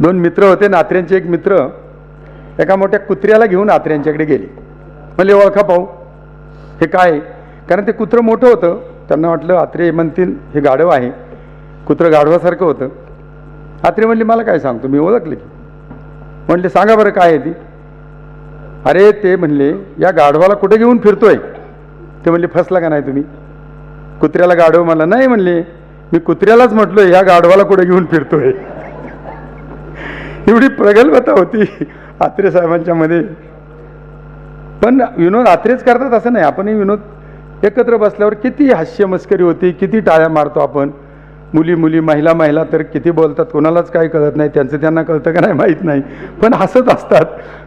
दोन मित्र होते नात्र्यांचे एक मित्र एका मोठ्या कुत्र्याला घेऊन नात्र्यांच्याकडे गेले. म्हणले ओळखा पाहू हे काय आहे? कारण ते कुत्रं मोठं होतं. त्यांना वाटलं आत्रे म्हणतील हे गाढव आहे. कुत्रं गाढवासारखं होतं. आत्रे म्हणले मला काय सांगतो मी ओळखले की. म्हणले सांगा बरं काय आहे ती? अरे ते म्हणले या गाढवाला कुठे घेऊन फिरतोय? ते म्हणले फसला का नाही तुम्ही? कुत्र्याला गाढव मला नाही म्हणले. मी कुत्र्यालाच म्हटलो ह्या गाढवाला कुठे घेऊन फिरतोय? एवढी प्रगल्भता होती आत्रे साहेबांच्या मध्ये. पण विनोद आत्रेच करतात असं नाही. आपणही विनोद एकत्र बसल्यावर किती हास्य मस्करी होती किती टाळ्या मारतो आपण. मुली मुली महिला महिला तर किती बोलतात कोणालाच काही कळत नाही. त्यांचं त्यांना कळतं का नाही माहीत नाही. पण हसत असतात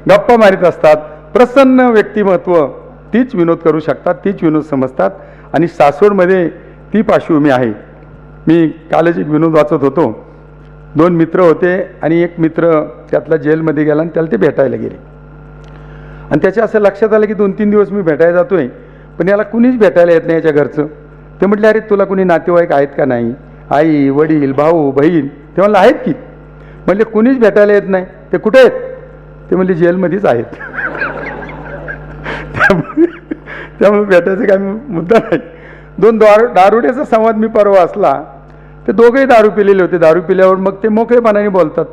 गप्पा मारीत असतात. प्रसन्न व्यक्तिमत्व तीच विनोद करू शकतात तीच विनोद समजतात. आणि सासवडमध्ये ती पार्श्वभूमी आहे. मी कालच एक विनोद वाचत होतो. दोन मित्र होते आणि एक मित्र त्यातला जेलमध्ये गेला आणि त्याला ते भेटायला गेले. आणि त्याच्या असं लक्षात आलं की दोन तीन दिवस मी भेटायला जातो आहे पण याला कुणीच भेटायला येत नाही याच्या घरचं. ते म्हटले अरे तुला कुणी नातेवाईक आहेत का नाही? आई वडील भाऊ बहीण? ते म्हणलं आहेत की. म्हणले कुणीच भेटायला येत नाही. ते कुठे आहेत? ते म्हणले जेलमध्येच आहेत. त्यामुळे त्यामुळे भेटायचं काय मुद्दा नाही. दोन दारू दारुड्याचा संवाद मी परवा असला ते दोघेही दारू पिलेले होते. दारू पिल्यावर मग ते मोकळेपणाने बोलतात.